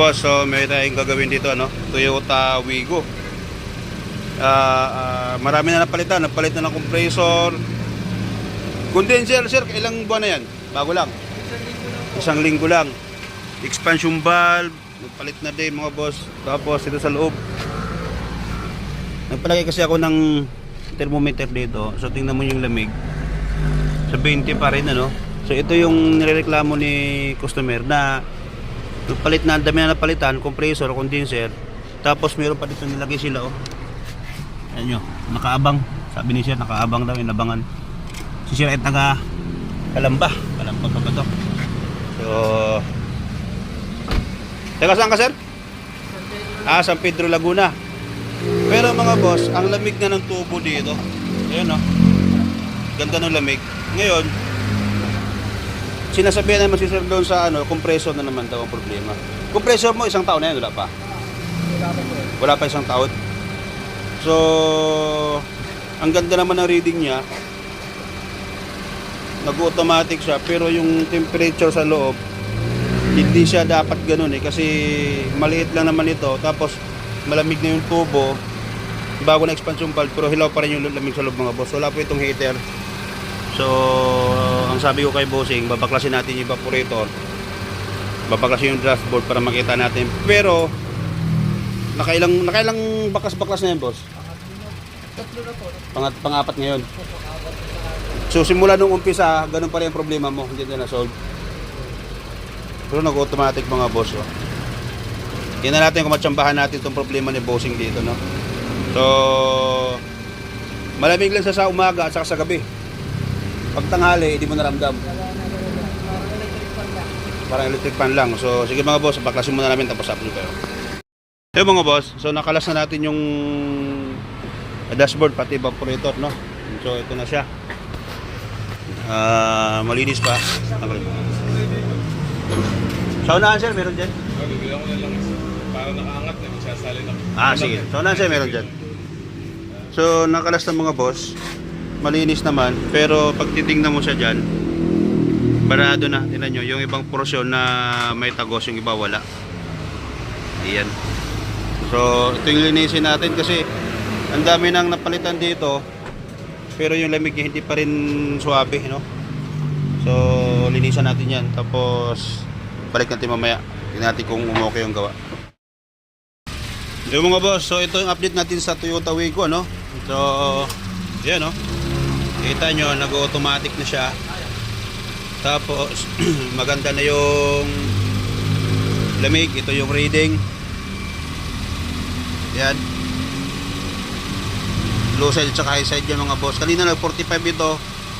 boss, so may tayong gagawin dito, ano? Toyota Wigo. Ah, ah, marami na napalitan. Napalit na ng compressor. Condenser, sir, ilang buwan na yan? Bago lang. Isang linggo lang. Expansion valve, nagpalit na din mga boss. Tapos ito sa loob. Nagpalagay kasi ako ng thermometer dito. So tingnan mo yung lamig. Sa 20 pa rin ano. So ito yung nirereklamo ni customer na nagpalit na, ang dami na napalitan, compressor, condenser. Tapos meron pa dito nilagay sila oh. Ayan nyo, nakaabang. Sabi ni sir, nakaabang daw, inabangan. Si sir ay taga Kalamba. Kalamba pa ba to? So, Taga saan ka sir? Ah, San Pedro Laguna. Pero mga boss, ang lamig na ng tubo dito. Ayun oh. Ganda ng lamig. Ngayon, sinasabihan naman si doon sa ano, compressor na naman daw ang problema. Compressor mo isang taon na yan, wala pa? Wala pa isang taon. So, ang ganda naman ng reading niya. Nag-automatic siya, pero yung temperature sa loob, hindi siya dapat ganun eh kasi maliit lang naman ito tapos malamig na yung tubo bago na expansion valve pero hilaw pa rin yung lamig sa loob mga boss wala po itong heater so ang sabi ko kay bossing babaklasin natin yung evaporator babaklasin yung dashboard para makita natin pero nakailang nakailang bakas-baklas na yan boss Pangat, pangapat ngayon so simula nung umpisa ganun pa rin ang problema mo hindi na na-solve pero nag-automatic mga boss. Oh. Tingnan natin kung matsambahan natin itong problema ni bossing dito. No? So, malamig lang sa sa umaga at saka sa gabi. Pag tanghali, hindi mo naramdam. Parang electric fan lang. So, sige mga boss, baklasin muna namin tapos upload kayo. Yung mga boss, so nakalas na natin yung dashboard pati evaporator, no? So, ito na siya. Ah, malinis pa. Okay. Sa unahan sir, meron dyan? Oh, bibigyan ko na lang isa. Para nakaangat na, magsasalin ako. Ah, sige. Sa unahan sir, meron dyan. So, nakalas ng mga boss. Malinis naman. Pero pag titingnan mo siya dyan, barado na. Tingnan nyo, yung ibang porosyon na may tagos, yung iba wala. Ayan. So, ito yung linisin natin kasi ang dami nang napalitan dito. Pero yung lamig niya hindi pa rin suwabe, no? So, linisan natin yan. Tapos, balik natin mamaya. Tingnan natin kung umokay yung gawa. Yung mga boss, so ito yung update natin sa Toyota Wigo, no? So, yan, no? Kita nyo, nag-automatic na siya. Tapos, maganda na yung lamig. Ito yung reading. Yan. Low side at saka high side yan mga boss. Kanina nag 45 ito.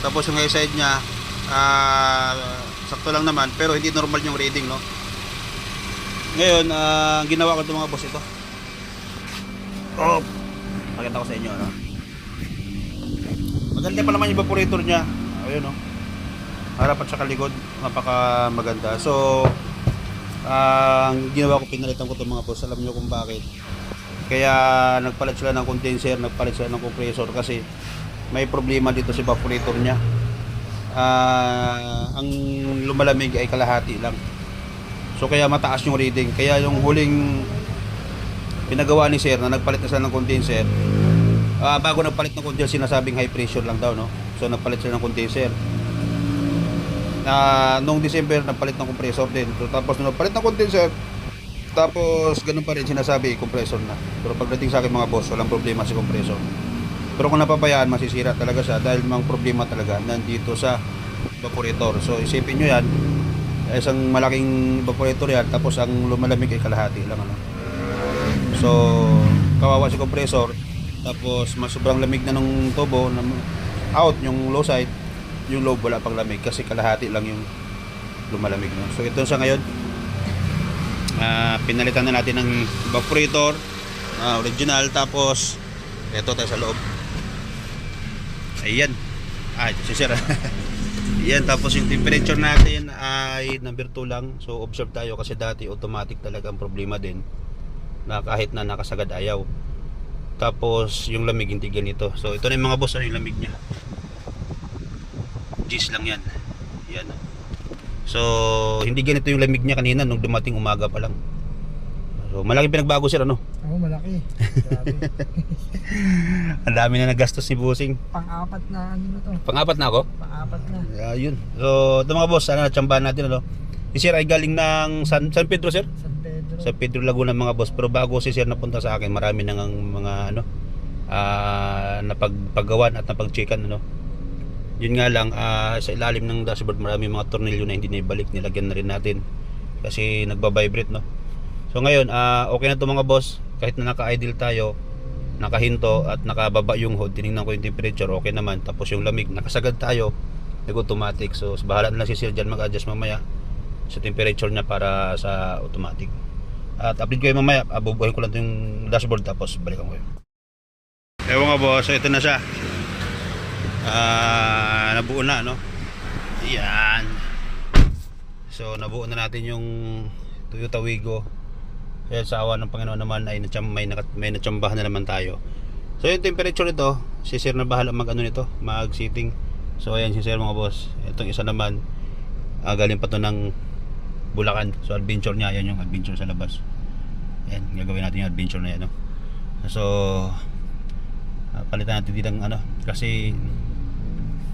Tapos yung high side niya, ah, sakto lang naman. Pero hindi normal yung reading, no? Ngayon, ang ginawa ko ito mga boss ito. Oh, pakita ko sa inyo, no? Maganda pa naman yung evaporator niya. Ayun, no? Harap at saka likod, napaka maganda. So, ang ginawa ko, pinalitan ko ito mga boss. Alam niyo kung bakit. Kaya nagpalit sila ng condenser, nagpalit sila ng compressor kasi may problema dito sa evaporator niya. Ah, ang lumalamig ay kalahati lang. So kaya mataas yung reading. Kaya yung huling pinagawa ni sir na nagpalit na sila ng condenser, ah, bago nagpalit ng condenser, sinasabing high pressure lang daw, no? So nagpalit sila ng condenser. Na nung December nagpalit ng compressor din. So, tapos nung nagpalit ng condenser, tapos ganun pa rin sinasabi compressor na. Pero pagdating sa akin mga boss, walang problema si compressor. Pero kung napabayaan, masisira talaga siya dahil mang problema talaga nandito sa evaporator. So isipin nyo yan, isang malaking evaporator yan, tapos ang lumalamig ay kalahati lang. Ano. So kawawa si compressor, tapos mas sobrang lamig na ng tubo, na out yung low side, yung low wala pang lamig kasi kalahati lang yung lumalamig. No? So ito sa ngayon, Ah, pinalitan na natin ng evaporator ah, original tapos ito tayo sa loob ayan ay si sir ayan tapos yung temperature natin ay number 2 lang so observe tayo kasi dati automatic talaga ang problema din na kahit na nakasagad ayaw tapos yung lamig hindi ganito so ito na yung mga boss ano yung lamig nya G's lang yan yan So, hindi ganito yung lamig niya kanina nung dumating umaga pa lang. So, malaking pinagbago sir, ano? Oo, malaki. Grabe. Ang dami na nagastos ni Busing. Pang-apat na ano na to. Pang-apat na ako. Pang-apat na. Yeah, yun. So, ito mga boss, sana natsambahan natin, ano? Si Sir ay galing ng San, San Pedro, Sir? San Pedro. Sa Pedro Laguna mga boss. Pero bago si Sir napunta sa akin, marami nang ang mga, ano, ah napagpagawan at napag-checkan, ano? Yun nga lang, ah, sa ilalim ng dashboard, marami mga tornilyo na hindi naibalik. Nilagyan na rin natin. Kasi nagbabibrate, no? So ngayon, ah, okay na to mga boss. Kahit na naka-idle tayo, nakahinto at nakababa yung hood, tinignan ko yung temperature, okay naman. Tapos yung lamig, nakasagad tayo, nag-automatic. So, bahala na si Sir dyan mag-adjust mamaya sa temperature niya para sa automatic. At update ko yung mamaya, abubuhin ko lang yung dashboard tapos balikan ko yun. Ewan nga boss, so ito na siya. Ah, nabuo na, no? Yan. So, nabuo na natin yung Toyota Wigo. Kaya sa awa ng Panginoon naman ay natsam, may, nakat, may natsambahan na naman tayo. So, yung temperature nito, si Sir na bahala mag ano nito, mag-sitting. So, ayan si Sir mga boss. Itong isa naman, ah, galing pa to ng Bulacan. So, adventure niya, ayan yung adventure sa labas. Ayan, gagawin natin yung adventure na yan, no? So, ah, palitan natin dito ng ano, kasi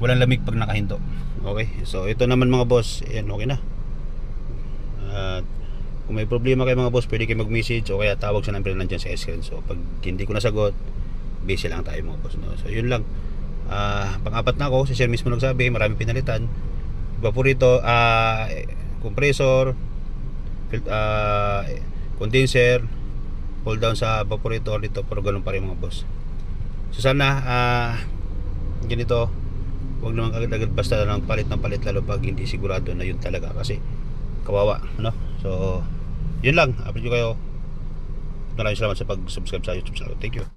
walang lamig pag nakahinto. Okay, so ito naman mga boss, ayan, okay na. At kung may problema kayo mga boss, pwede kayo mag-message o kaya tawag sa number na nandiyan sa screen. So pag hindi ko nasagot, busy lang tayo mga boss. No? So yun lang. Ah, pang-apat na ako, si Sir mismo nagsabi, marami pinalitan. Vaporito, ah, compressor, ah, condenser, pull down sa evaporator dito, pero ganun pa rin mga boss. So sana, ah, ganito, wag naman agad-agad basta lang palit ng palit lalo pag hindi sigurado na yun talaga kasi kawawa, no? So, yun lang. Update ko kayo. Maraming salamat sa pag-subscribe sa YouTube channel. Thank you.